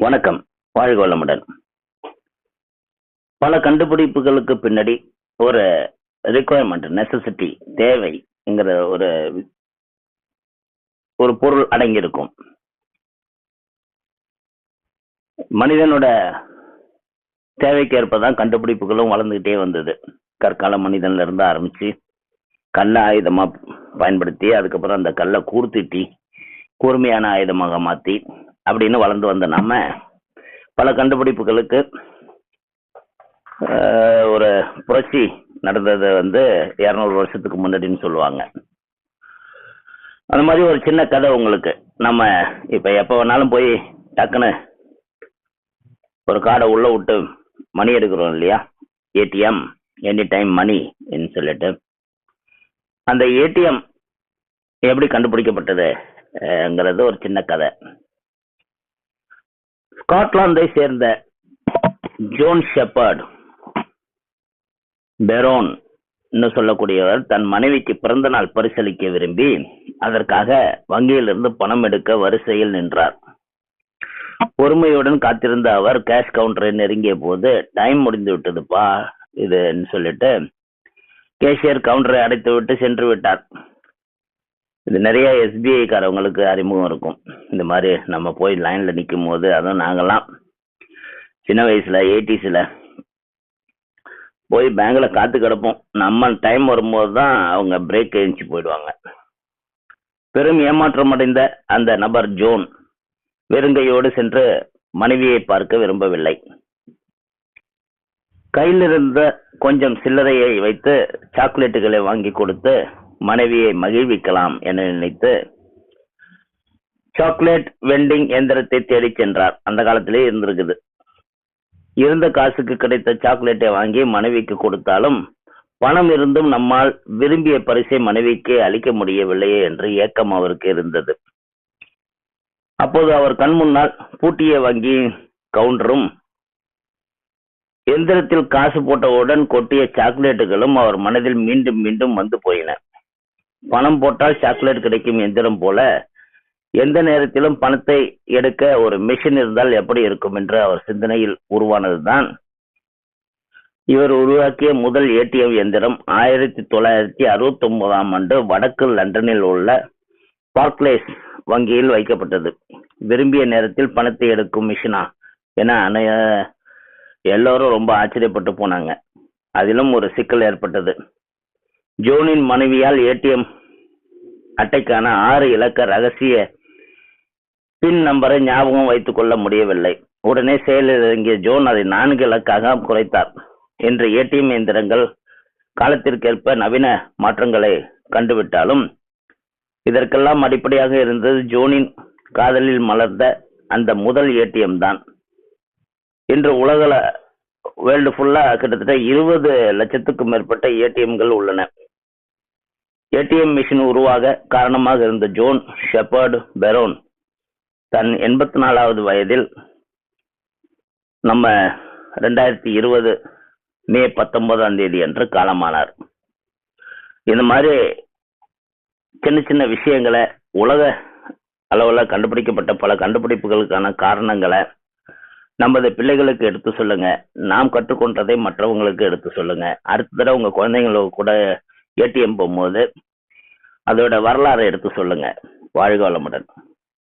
வணக்கம். வாழ்க வளமுடன். பல கண்டுபிடிப்புகளுக்கு பின்னாடி ஒரு ரிக்குவயர்மெண்ட் நெசசிட்டி தேவைங்கிற ஒரு ஒரு பொருள் அடங்கியிருக்கும். மனிதனோட தேவைக்கு ஏற்பதான் கண்டுபிடிப்புகளும் வளர்ந்துகிட்டே வந்தது. கற்கால மனிதன்ல இருந்து ஆரம்பிச்சு கல்ல ஆயுதமா பயன்படுத்தி அதுக்கப்புறம் அந்த கல்லை கூர்த்திட்டி கூர்மையான ஆயுதமாக மாத்தி அப்படின்னு வளர்ந்து வந்த நம்ம பல கண்டுபிடிப்புகளுக்கு ஆஹ், ஒரு புரட்சி நடந்தது வந்து இரநூறு வருஷத்துக்கு முன்னாடின்னு சொல்லுவாங்க. அந்த மாதிரி ஒரு சின்ன கதை உங்களுக்கு. நம்ம இப்ப எப்ப வேணாலும் போய் டக்குன்னு ஒரு கார்டை உள்ள விட்டு மணி எடுக்கிறோம் இல்லையா? ஏடிஎம் எனி டைம் மணி சொல்லிட்டு. அந்த ஏடிஎம் எப்படி கண்டுபிடிக்கப்பட்டதுங்கிறது ஒரு சின்ன கதை. ஸ்காட்லாந்தை சேர்ந்த ஜோன் ஷெப்பர்ட் பெரோன் என்று சொல்லக்கூடியவர் தன் மனைவிக்கு பிறந்த நாள் பரிசளிக்க விரும்பி அதற்காக வங்கியிலிருந்து பணம் எடுக்க வரிசையில் நின்றார். பொறுமையுடன் காத்திருந்த அவர் கேஷ் கவுண்டரை நெருங்கிய போது டைம் முடிந்து விட்டதுப்பா இதுன்னு சொல்லிட்டு கேஷியர் கவுண்டரை அடைத்து விட்டு சென்று விட்டார். இது நிறைய எஸ்பிஐ காரவங்களுக்கு அறிமுகம் இருக்கும். இந்த மாதிரி நம்ம போய் லைன்ல நிற்கும் போது அதுவும் நாங்கெல்லாம் சின்ன வயசுல எயிட்டிஸ்ல போய் பேங்க்ல காத்து கிடப்போம். நம்ம டைம் வரும்போது தான் அவங்க பிரேக் எழுந்துச்சு போயிடுவாங்க. பெரும் ஏமாற்றம் அடைந்த அந்த நபர் ஜோன் வெறுங்கையோடு சென்று மனைவியை பார்க்க விரும்பவில்லை. கையில் இருந்த கொஞ்சம் சில்லறையை வைத்து சாக்லேட்டுகளை வாங்கி கொடுத்து மனைவியை மகிழ்விக்கலாம் என நினைத்து சாக்லேட் வெண்டிங் எந்திரத்தை தேடிச் சென்றார். அந்த காலத்திலே இருந்திருக்குது. இருந்த காசுக்கு கிடைத்த சாக்லேட்டை வாங்கி மனைவிக்கு கொடுத்தாலும் பணம் இருந்தும் நம்மால் விரும்பிய பரிசை மனைவிக்கு அளிக்க முடியவில்லையே என்று ஏக்கம் அவருக்கு இருந்தது. அப்போது அவர் கண் முன்னால் பூட்டிய வங்கி கவுண்டரும் எந்திரத்தில் காசு போட்டவுடன் கொட்டிய சாக்லேட்டுகளும் அவர் மனதில் மீண்டும் மீண்டும் வந்து போயின. பணம் போட்டால் சாக்லேட் கிடைக்கும் எந்திரம் போல எந்த நேரத்திலும் பணத்தை எடுக்க ஒரு மிஷின் இருந்தால் எப்படி இருக்கும் என்று அவர் சிந்தனையில் உருவானதுதான். இவர் உருவாக்கிய முதல் ஏடிஎம் எந்திரம் ஆயிரத்தி தொள்ளாயிரத்தி அறுபத்தி ஒன்பதாம் ஆண்டு வடக்கு லண்டனில் உள்ள பார்க்லேஸ் வங்கியில் வைக்கப்பட்டது. விரும்பிய நேரத்தில் பணத்தை எடுக்கும் மிஷினா என அனைய எல்லோரும் ரொம்ப ஆச்சரியப்பட்டு போனாங்க. அதிலும் ஒரு சிக்கல் ஏற்பட்டது. ஜோனின் மனைவியால் ஏடிஎம் அட்டைக்கான ஆறு இலக்க ரகசிய பின் நம்பரை ஞாபகம் வைத்துக் கொள்ள முடியவில்லை. உடனே செயலில் இறங்கிய ஜோன் அதை நான்கு இலக்காக குறைத்தார். இன்று ஏடிஎம் இயந்திரங்கள் காலத்திற்கேற்ப நவீன மாற்றங்களை கண்டுவிட்டாலும் இதற்கெல்லாம் அடிப்படையாக இருந்தது ஜோனின் காதலில் மலர்ந்த அந்த முதல் ஏடிஎம் தான். இன்று உலகள வேர்ல்டு ஃபுல்லா கிட்டத்தட்ட இருபது லட்சத்துக்கும் மேற்பட்ட ஏடிஎம்கள் உள்ளன. ஏடிஎம் மிஷின் உருவாக காரணமாக இருந்த ஜோன் ஷெப்பர்டு பெரோன் தன் எண்பத்தி நாலாவது வயதில் நம்ம ரெண்டாயிரத்தி இருபது மே பத்தொன்பதாம் தேதி அன்று காலமானார். இந்த மாதிரி சின்ன சின்ன விஷயங்களை உலக அளவில் கண்டுபிடிக்கப்பட்ட பல கண்டுபிடிப்புகளுக்கான காரணங்களை நமது பிள்ளைகளுக்கு எடுத்து சொல்லுங்க. நாம் கற்றுக்கொண்டதை மற்றவங்களுக்கு எடுத்து சொல்லுங்க. அடுத்த தடவை உங்க குழந்தைங்களுக்கு கூட ஏடிஎம் போகும்போது அதோட வரலாறை எடுத்து சொல்லுங்க. வாழ்க வளமுடன்.